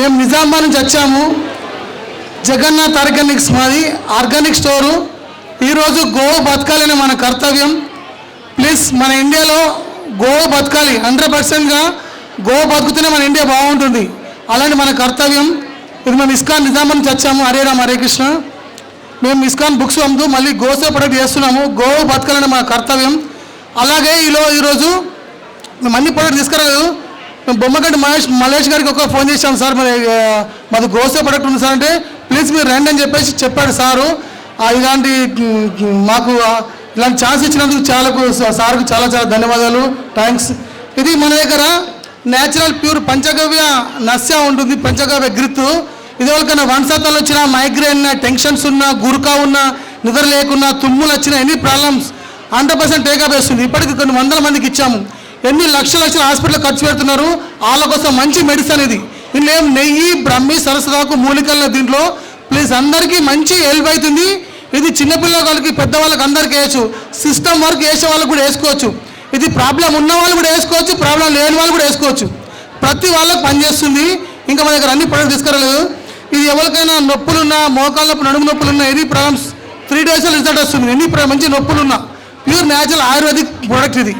మేము నిజామాబాద్ నుంచి వచ్చాము. జగన్నాథ్ ఆర్గానిక్స్ మాది ఆర్గానిక్ స్టోరు. ఈరోజు గోవు బతకాలనే మన కర్తవ్యం. ప్లీజ్ మన ఇండియాలో గోవు బతకాలి. హండ్రెడ్ పర్సెంట్గా గోవు బతుకుతూనే మన ఇండియా బాగుంటుంది. అలాంటి మన కర్తవ్యం. ఇది మేము ఇస్కాన్ నిజామాబాద్ నుంచి వచ్చాము హరే హరే కృష్ణ. మేము ఇస్కాన్ బుక్స్ అమ్ముతూ మళ్ళీ గోసే ప్రొడక్ట్ చేస్తున్నాము. గోవు బతకాలని మన కర్తవ్యం. అలాగే ఈలో ఈరోజు మేము అన్ని ప్రొడక్ట్ తీసుకురాలేదు. మేము బొమ్మగడ్డి మహేష్ మలేష్ గారికి ఒక ఫోన్ చేశాను సార్. మరి మాది గోసే ప్రొడక్ట్ ఉంది సార్ అంటే ప్లీజ్ మీరు రండి అని చెప్పేసి చెప్పాడు సారు. ఇలాంటి మాకు ఇలాంటి ఛాన్స్ ఇచ్చినందుకు చాలా సార్కు చాలా చాలా ధన్యవాదాలు. థ్యాంక్స్ ఇది మన దగ్గర న్యాచురల్ ప్యూర్ పంచగవ్య నస్య ఉంటుంది పంచగవ్య గ్రిత్. ఇది ఎవరికైనా వంశాతాలు వచ్చిన మైగ్రేన్ టెన్షన్స్ ఉన్నా గురుకా ఉన్నా నిద్ర లేకున్నా తుమ్ములు వచ్చిన any problems hundred percent take up వేస్తుంది ఇప్పటికి కొన్ని వందల మందికి ఇచ్చాము. ఎన్ని లక్షల లక్షల హాస్పిటల్ ఖర్చు పెడుతున్నారు? వాళ్ళ కోసం మంచి మెడిసిన్ ఇది. ఇందులో ఏం నెయ్యి బ్రహ్మి సరస్వతాకు మూలికల దీంట్లో ప్లీజ్ అందరికీ మంచి హెల్ప్ అవుతుంది. ఇది చిన్నపిల్లలకి పెద్దవాళ్ళకి అందరికీ వేయచ్చు. సిస్టమ్ వర్క్ వేసే వాళ్ళకి కూడా వేసుకోవచ్చు. ఇది ప్రాబ్లం ఉన్న వాళ్ళు కూడా వేసుకోవచ్చు ప్రాబ్లం లేని వాళ్ళు కూడా వేసుకోవచ్చు. ప్రతి వాళ్ళకి పనిచేస్తుంది ఇంకా మన దగ్గర అన్ని ప్రొడక్ట్ తీసుకురాలేదు. ఇది ఎవరికైనా నొప్పులున్నా మోకాళ్ళ నొప్పి నడుము నొప్పులున్నా ఎనీ ప్రాబ్లమ్స్ త్రీ డేస్లో రిజల్ట్ వస్తుంది. ఎన్ని మంచి నొప్పులున్నా. ప్యూర్ న్యాచురల్ ఆయుర్వేదిక్ ప్రోడక్ట్ ఇది.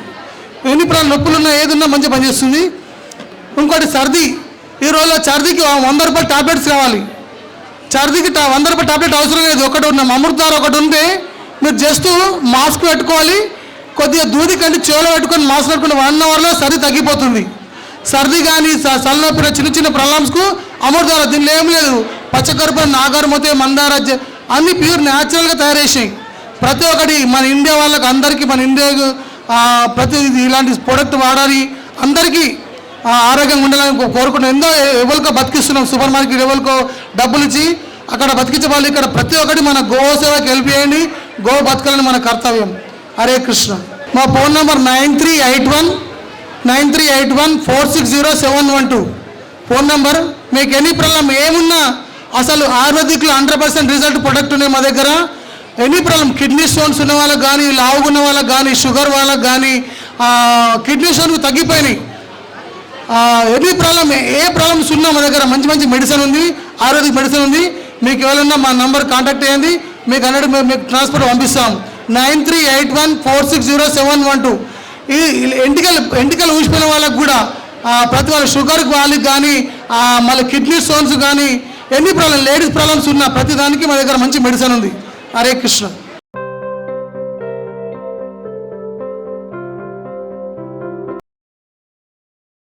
ఎన్ని నొప్పులు నొప్పులున్నా ఏదున్నా మంచిగా పనిచేస్తుంది. ఇంకోటి సర్ది. ఈ రోజుల్లో సర్దికి వంద రూపాయలు టాబ్లెట్స్ కావాలి. సర్దికి వంద రూపాయల టాబ్లెట్ అవసరం లేదు. ఒకటి ఉన్న అమృతారు ఒకటి ఉంటే మీరు జస్ట్ మాస్క్ పెట్టుకోవాలి. కొద్దిగా దూది కంటే చెవులో పెట్టుకొని మాస్క్ పెట్టుకుని వన్ అవర్లో సర్ది తగ్గిపోతుంది. సర్ది కానీ సల్లనొప్పిన చిన్న చిన్న ప్రాబ్లమ్స్కు అమృతార దీనిలో ఏం లేదు. పచ్చకరుపు నాగరమతే మందార అన్నీ ప్యూర్ న్యాచురల్గా తయారు చేసినాయి. ప్రతి ఒక్కటి మన ఇండియా వాళ్ళకి అందరికీ మన ఇండియా ప్రతి ఇలాంటి ప్రోడక్ట్ వాడాలి. అందరికీ ఆరోగ్యంగా ఉండాలని కోరుకుంటున్నాం. ఎంతో ఎవరికో బతికిస్తున్నాం. సూపర్ మార్కెట్ ఎవరికో డబ్బులు ఇచ్చి అక్కడ బతికించే వాళ్ళు ఇక్కడ ప్రతి ఒక్కటి మన గో సేవకి హెల్ప్ చేయండి. గో బతకాలని మన కర్తవ్యం. హరే కృష్ణ. మా phone number nine three eight one nine three eight one four six zero seven one two. Phone number మీకు ఎనీ ప్రాబ్లం ఏమున్నా అసలు ఆయుర్వేదిక్లో హండ్రెడ్ పర్సెంట్ రిజల్ట్ ప్రొడక్ట్ ఉన్నాయి మా దగ్గర. ఎనీ ప్రాబ్లం కిడ్నీ స్టోన్స్ ఉన్న వాళ్ళకి కానీ లావుగా ఉన్న వాళ్ళకి కానీ షుగర్ వాళ్ళకి కానీ కిడ్నీ స్టోన్ తగ్గిపోయినాయి. ఎనీ ప్రాబ్లం ఏ ప్రాబ్లమ్స్ ఉన్నా మా దగ్గర మంచి మంచి మెడిసిన్ ఉంది ఆయుర్వేదిక్ మెడిసిన్ ఉంది. మీకు ఎవరైనా మా నంబర్ కాంటాక్ట్ చేయండి. మీకు హండ్రెడ్ మీకు ట్రాన్స్ఫర్ పంపిస్తాం. Nine three eight one four six zero seven one two. ఈ ఎంటికలు ఎంటికలు ఊసిపోయిన వాళ్ళకి కూడా ప్రతి వాళ్ళ షుగర్ వాళ్ళకి కానీ మళ్ళీ కిడ్నీ స్టోన్స్ కానీ ఎన్ని ప్రాబ్లం లేడీస్ ప్రాబ్లమ్స్ ఉన్నా ప్రతి దానికి మా దగ్గర మంచి మెడిసిన్ ఉంది. హరే కృష్ణ